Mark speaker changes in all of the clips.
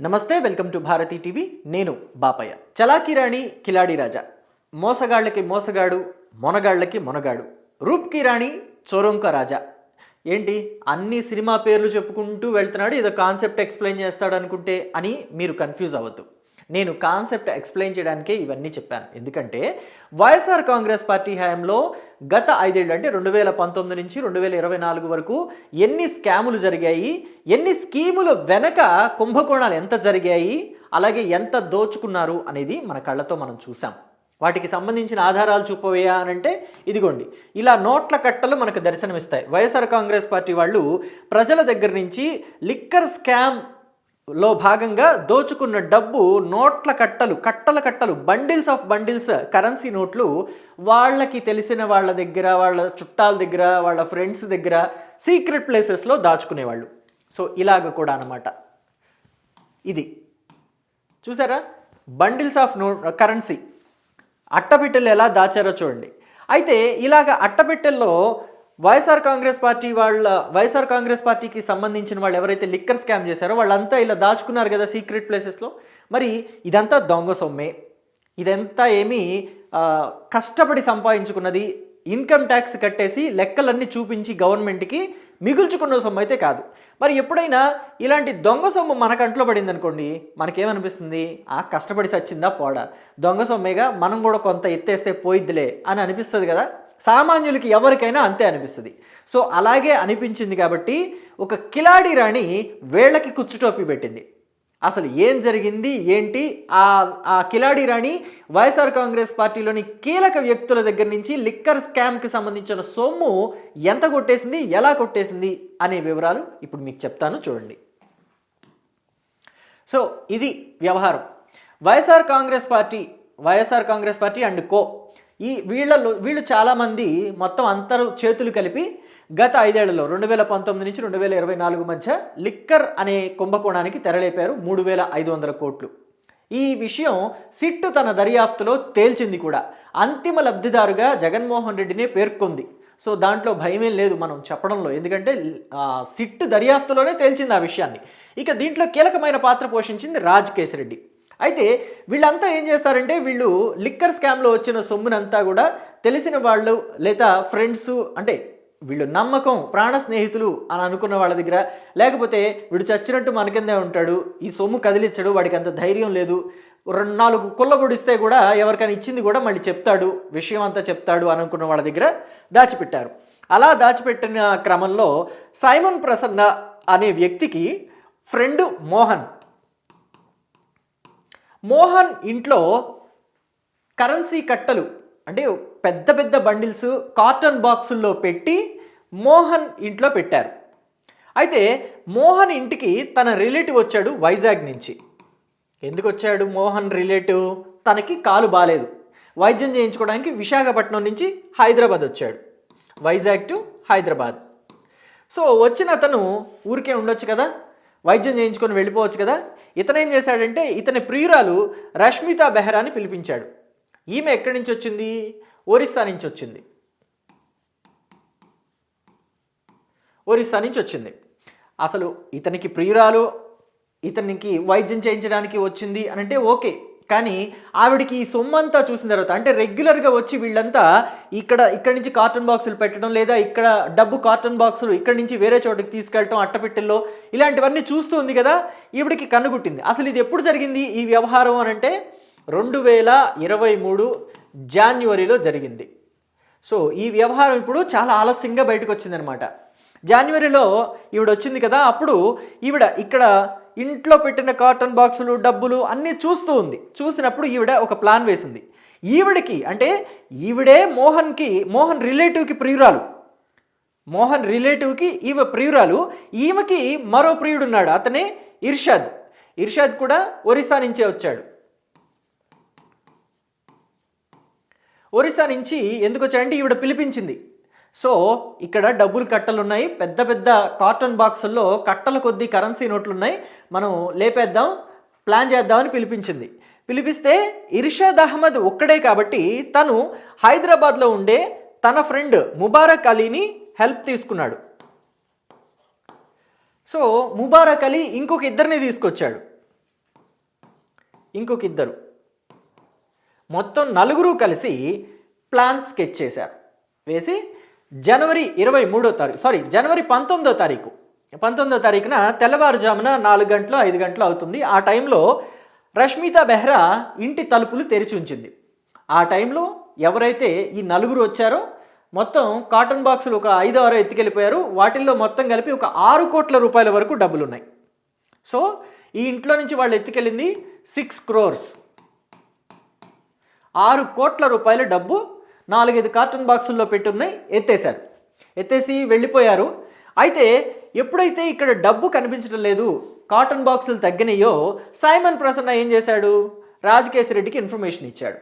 Speaker 1: నమస్తే welcome to Bharati TV. నేను బాపయ్య. చలాకీ రాణి కిలాడి రాజా. మోసగాళ్ళకి మోసగాడు మొనగాళ్ళకి మొనగాడు. రూప్కి రాణి చోరొంక రాజా. ఏంటి? అన్ని సినిమా పేర్లు చెప్పుకుంటూ వెళ్తున్నాడు ఏదో కాన్సెప్ట్ ఎక్స్ప్లెయిన్ చేస్తాడు అనుకుంటే అని మీరు కన్ఫ్యూజ్ అవ్వద్దు. నేను కాన్సెప్ట్ ఎక్స్ప్లెయిన్ చేయడానికే ఇవన్నీ చెప్పాను. ఎందుకంటే వైఎస్ఆర్ కాంగ్రెస్ పార్టీ హయాంలో గత ఐదేళ్ళు అంటే రెండు వేల పంతొమ్మిది నుంచి రెండు వేల ఇరవై నాలుగు వరకు ఎన్ని స్కాములు జరిగాయి ఎన్ని స్కీములు వెనక కుంభకోణాలు ఎంత జరిగాయి అలాగే ఎంత దోచుకున్నారు అనేది మన కళ్ళతో మనం చూసాం వాటికి సంబంధించిన ఆధారాలు చూపవేయా అని అంటే ఇదిగోండి ఇలా నోట్ల కట్టలు మనకు దర్శనమిస్తాయి. వైఎస్ఆర్ కాంగ్రెస్ పార్టీ వాళ్ళు ప్రజల దగ్గర నుంచి లిక్కర్ స్కామ్ లో భాగంగా దోచుకున్న డబ్బు నోట్ల కట్టలు కట్టల కట్టలు బండిల్స్ ఆఫ్ బండిల్స్ కరెన్సీ నోట్లు వాళ్ళకి తెలిసిన వాళ్ళ దగ్గర వాళ్ళ చుట్టాల దగ్గర వాళ్ళ ఫ్రెండ్స్ దగ్గర సీక్రెట్ ప్లేసెస్లో దాచుకునేవాళ్ళు. సో ఇలాగ కూడా అన్నమాట. ఇది. చూసారా? Bundles of no currency. అట్టపెట్టెలు ఎలా దాచారో చూడండి. అయితే ఇలాగ అట్టపెట్టెల్లో వైఎస్ఆర్ కాంగ్రెస్ పార్టీ వాళ్ళ వైఎస్ఆర్ కాంగ్రెస్ పార్టీకి సంబంధించిన వాళ్ళు ఎవరైతే లిక్కర్ స్కామ్ చేశారో వాళ్ళంతా ఇలా దాచుకున్నారు కదా సీక్రెట్ ప్లేసెస్లో. మరి ఇదంతా దొంగ సొమ్మే. ఇదంతా ఏమీ కష్టపడి సంపాదించుకున్నది ఇన్కమ్ ట్యాక్స్ కట్టేసి లెక్కలన్నీ చూపించి గవర్నమెంట్కి మిగుల్చుకున్న సొమ్ము అయితే కాదు. మరి ఎప్పుడైనా ఇలాంటి దొంగ సొమ్ము మన కంట్లో పడింది అనుకోండి మనకేమనిపిస్తుంది? ఆ కష్టపడి సచ్చిందా పోడా? దొంగ సొమ్మేగా మనం కూడా కొంత ఎత్తేస్తే పోయిద్దిలే అని అనిపిస్తుంది కదా. సామాన్యులకి ఎవరికైనా అంతే అనిపిస్తుంది. సో అలాగే అనిపించింది కాబట్టి ఒక కిలాడి రాణి వేళ్ళకి కుచ్చుటోపి పెట్టింది. అసలు ఏం జరిగింది? ఏంటి? ఆ ఆ కిలాడి రాణి వైఎస్ఆర్ కాంగ్రెస్ పార్టీలోని కీలక వ్యక్తుల దగ్గర నుంచి లిక్కర్ స్కామ్కి సంబంధించిన సొమ్ము ఎంత కొట్టేసింది? ఎలా కొట్టేసింది? అనే వివరాలు ఇప్పుడు మీకు చెప్తాను చూడండి. సో ఇది వ్యవహారం. YSR Congress Party YSR Congress Party and co ఈ వీళ్ళలో వీళ్ళు చాలామంది మొత్తం అందరూ చేతులు కలిపి గత ఐదేళ్ళలో రెండు వేల పంతొమ్మిది నుంచి రెండు వేల ఇరవై నాలుగు మధ్య లిక్కర్ అనే కుంభకోణానికి తెరలేపారు మూడు వేల ఐదు వందల కోట్లు. ఈ విషయం సిట్టు తన దర్యాప్తులో తేల్చింది కూడా. అంతిమ లబ్ధిదారుగా జగన్మోహన్ రెడ్డినే పేర్కొంది. సో దాంట్లో భయమేం లేదు మనం చెప్పడంలో. ఎందుకంటే సిట్టు దర్యాప్తులోనే తేల్చింది ఆ విషయాన్ని. ఇక దీంట్లో కీలకమైన పాత్ర పోషించింది రాజ్ కేసిరెడ్డి. అయితే వీళ్ళంతా ఏం చేస్తారంటే వీళ్ళు లిక్కర్ స్కామ్లో వచ్చిన సొమ్మునంతా కూడా తెలిసిన వాళ్ళు లేదా ఫ్రెండ్స్ అంటే వీళ్ళు నమ్మకం ప్రాణ స్నేహితులు అని అనుకున్న వాళ్ళ దగ్గర. లేకపోతే వీడు చచ్చినట్టు మన కిందే ఉంటాడు ఈ సొమ్ము కదిలించడు వాడికి అంత ధైర్యం లేదు. రెండు నాలుగు కుల్లబొడిస్తే కూడా ఎవరికైనా ఇచ్చింది కూడా మళ్ళీ చెప్తాడు విషయం అంతా చెప్తాడు అని అనుకున్న వాళ్ళ దగ్గర దాచిపెట్టారు. అలా దాచిపెట్టిన క్రమంలో సైమన్ ప్రసన్న అనే వ్యక్తికి ఫ్రెండ్ మోహన్ మోహన్ ఇంట్లో కరెన్సీ కట్టలు అంటే పెద్ద పెద్ద బండిల్స్ కాటన్ బాక్సుల్లో పెట్టి మోహన్ ఇంట్లో పెట్టారు. అయితే మోహన్ ఇంటికి తన రిలేటివ్ వచ్చాడు వైజాగ్ నుంచి. ఎందుకు వచ్చాడు మోహన్ రిలేటివ్? తనకి కాలు బాలేదు. వైద్యం చేయించుకోవడానికి విశాఖపట్నం నుంచి హైదరాబాద్ వచ్చాడు. వైజాగ్ టు హైదరాబాద్. సో వచ్చిన అతను ఊరికే ఉండొచ్చు కదా? వైద్యం చేయించుకొని వెళ్ళిపోవచ్చు కదా? ఇతను ఏం చేశాడంటే ఇతని ప్రియురాలు రష్మితా బెహ్రాని పిలిపించాడు. ఈమె ఎక్కడి నుంచి వచ్చింది? ఒరిస్సా నుంచి వచ్చింది. ఒరిస్సా నుంచి వచ్చింది. అసలు ఇతనికి ప్రియురాలు ఇతనికి వైద్యం చేయించడానికి వచ్చింది అని అంటే ఓకే. కానీ ఆవిడకి ఈ సొమ్మంతా చూసిన తర్వాత అంటే రెగ్యులర్గా వచ్చి వీళ్ళంతా ఇక్కడ ఇక్కడ నుంచి కార్టన్ బాక్సులు పెట్టడం లేదా ఇక్కడ డబ్బు కార్టన్ బాక్సులు ఇక్కడ నుంచి వేరే చోటుకి తీసుకెళ్ళటం అట్టపెట్టెల్లో ఇలాంటివన్నీ చూస్తూ ఉంది కదా ఈవిడికి కన్నుగుట్టింది. అసలు ఇది ఎప్పుడు జరిగింది ఈ వ్యవహారం అని అంటే రెండు వేల ఇరవై మూడు జాన్యువరిలో జరిగింది. సో ఈ వ్యవహారం ఇప్పుడు చాలా ఆలస్యంగా బయటకు వచ్చిందనమాట జనవరిలో ఈవిడ వచ్చింది కదా అప్పుడు ఈవిడ ఇక్కడ ఇంట్లో పెట్టిన కాటన్ బాక్సులు డబ్బులు అన్నీ చూస్తూ ఉంది. చూసినప్పుడు ఈవిడ ఒక ప్లాన్ వేసింది. ఈవిడికి అంటే ఈవిడే మోహన్కి మోహన్ రిలేటివ్కి ప్రియురాలు. మోహన్ రిలేటివ్కి ఈమె ప్రియురాలు. ఈమెకి మరో ప్రియుడున్నాడు అతనే ఇర్షాద్. ఇర్షాద్ కూడా ఒరిస్సా నుంచే వచ్చాడు. ఒరిస్సా నుంచి ఎందుకు వచ్చాడంటే ఈవిడ పిలిపించింది. సో ఇక్కడ డబ్బులు కట్టలు ఉన్నాయి పెద్ద పెద్ద కార్టన్ బాక్సుల్లో కట్టల కొద్దీ కరెన్సీ నోట్లు ఉన్నాయి మనం లేపేద్దాం ప్లాన్ చేద్దామని పిలిపించింది. పిలిపిస్తే ఇర్షాద్ అహ్మద్ ఒక్కడే కాబట్టి తను హైదరాబాద్లో ఉండే తన ఫ్రెండ్ ముబారక్ అలీని హెల్ప్ తీసుకున్నాడు. సో ముబారక్ అలీ ఇంకొక ఇద్దరిని తీసుకొచ్చాడు. ఇంకొక ఇద్దరు. మొత్తం నలుగురు కలిసి ప్లాన్ స్కెచ్ చేశారు. వేసి జనవరి ఇరవై మూడో తారీఖు సారీ జనవరి పంతొమ్మిదో తారీఖు. పంతొమ్మిదో తారీఖున తెల్లవారుజామున నాలుగు గంటలు ఐదు గంటలు అవుతుంది. ఆ టైంలో రష్మిత బెహ్రా ఇంటి తలుపులు తెరిచి ఉంచింది. ఆ టైంలో ఎవరైతే ఈ నలుగురు వచ్చారో మొత్తం కాటన్ బాక్సులు ఒక ఐదు ఆరు ఎత్తుకెళ్ళిపోయారు. వాటిల్లో మొత్తం కలిపి ఒక ఆరు కోట్ల రూపాయల వరకు డబ్బులు ఉన్నాయి సో ఈ ఇంట్లో నుంచి వాళ్ళు ఎత్తుకెళ్ళింది సిక్స్ క్రోర్స్ ఆరు కోట్ల రూపాయల డబ్బు నాలుగైదు కార్టూన్ బాక్సుల్లో పెట్టున్నాయి ఎత్తేశారు. ఎత్తేసి వెళ్ళిపోయారు. అయితే ఎప్పుడైతే ఇక్కడ డబ్బు కనిపించడం లేదు కాటన్ బాక్సులు తగ్గినాయో సైమన్ ప్రసన్న ఏం చేశాడు? రాజకేశరెడ్డికి ఇన్ఫర్మేషన్ ఇచ్చాడు.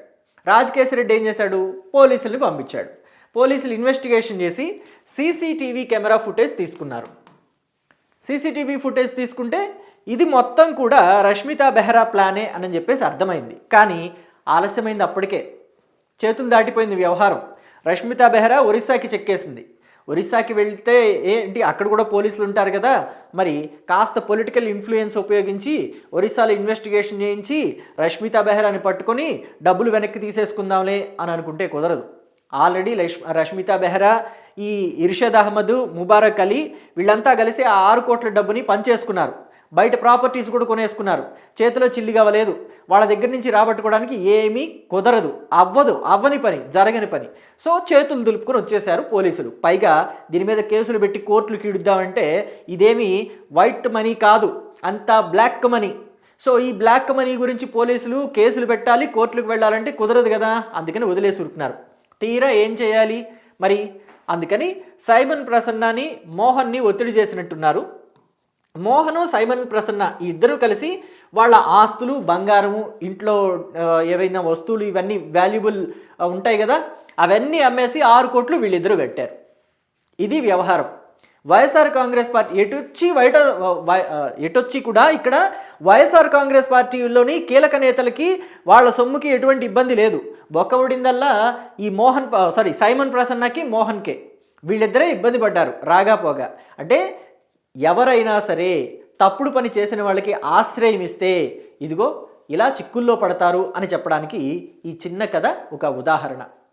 Speaker 1: రాజకేశరెడ్డి ఏం చేశాడు? పోలీసుల్ని పంపించాడు. పోలీసులు ఇన్వెస్టిగేషన్ చేసి సీసీటీవీ కెమెరా ఫుటేజ్ తీసుకున్నారు. సీసీటీవీ ఫుటేజ్ తీసుకుంటే ఇది మొత్తం కూడా రష్మిత బెహ్రా ప్లానే అని చెప్పేసి అర్థమైంది. కానీ ఆలస్యమైంది అప్పటికే. చేతులు దాటిపోయింది వ్యవహారం. రష్మిత బెహ్రా ఒరిస్సాకి చెక్కేసింది. ఒరిస్సాకి వెళ్తే ఏంటి? అక్కడ కూడా పోలీసులు ఉంటారు కదా. మరి కాస్త పొలిటికల్ ఇన్ఫ్లుయెన్స్ ఉపయోగించి ఒరిస్సాలో ఇన్వెస్టిగేషన్ చేయించి రష్మిత బెహ్రాని పట్టుకొని డబ్బులు వెనక్కి తీసేసుకుందాంలే అని అనుకుంటే కుదరదు. ఆల్రెడీ లష్ రష్మిత బెహ్రా ఈ ఇర్షద్ అహ్మద్ ముబారక్ అలీ వీళ్ళంతా కలిసి ఆ ఆరు కోట్ల డబ్బుని పంచేసుకున్నారు. బయట ప్రాపర్టీస్ కూడా కొనేసుకున్నారు. చేతిలో చిల్లి కావలేదు. వాళ్ళ దగ్గర నుంచి రాబట్టుకోవడానికి ఏమీ కుదరదు. అవ్వదు. అవ్వని పని జరగని పని. సో చేతులు దులుపుకొని వచ్చేసారు పోలీసులు. పైగా దీని మీద కేసులు పెట్టి కోర్టులు కీడుద్దామంటే ఇదేమి వైట్ మనీ కాదు. అంతా బ్లాక్ మనీ. సో ఈ బ్లాక్ మనీ గురించి పోలీసులు కేసులు పెట్టాలి కోర్టులకు వెళ్ళాలంటే కుదరదు కదా. అందుకని వదిలేసి తీరా ఏం చేయాలి? మరి అందుకని సైమన్ ప్రసన్నాని మోహన్ని ఒత్తిడి చేసినట్టున్నారు. మోహను సైమన్ ప్రసన్న ఈ ఇద్దరు కలిసి వాళ్ళ ఆస్తులు బంగారము ఇంట్లో ఏవైనా వస్తువులు ఇవన్నీ వాల్యుబుల్ ఉంటాయి కదా అవన్నీ అమ్మేసి ఆరు కోట్లు వీళ్ళిద్దరూ కట్టారు. ఇది వ్యవహారం. వైఎస్ఆర్ కాంగ్రెస్ పార్టీ ఎటొచ్చి బయట ఎటొచ్చి కూడా ఇక్కడ వైఎస్ఆర్ కాంగ్రెస్ పార్టీలోని కీలక నేతలకి వాళ్ళ సొమ్ముకి ఎటువంటి ఇబ్బంది లేదు. బొక్క ఉడిందల్లా ఈ మోహన్ సారీ సైమన్ ప్రసన్నకి మోహన్కే. వీళ్ళిద్దరే ఇబ్బంది పడ్డారు రాగా పోగా. అంటే ఎవరైనా సరే తప్పుడు పని చేసిన వాళ్ళకి ఆశ్రయం ఇస్తే ఇదిగో ఇలా చిక్కుల్లో పడతారు అని చెప్పడానికి ఈ చిన్న కథ ఒక ఉదాహరణ.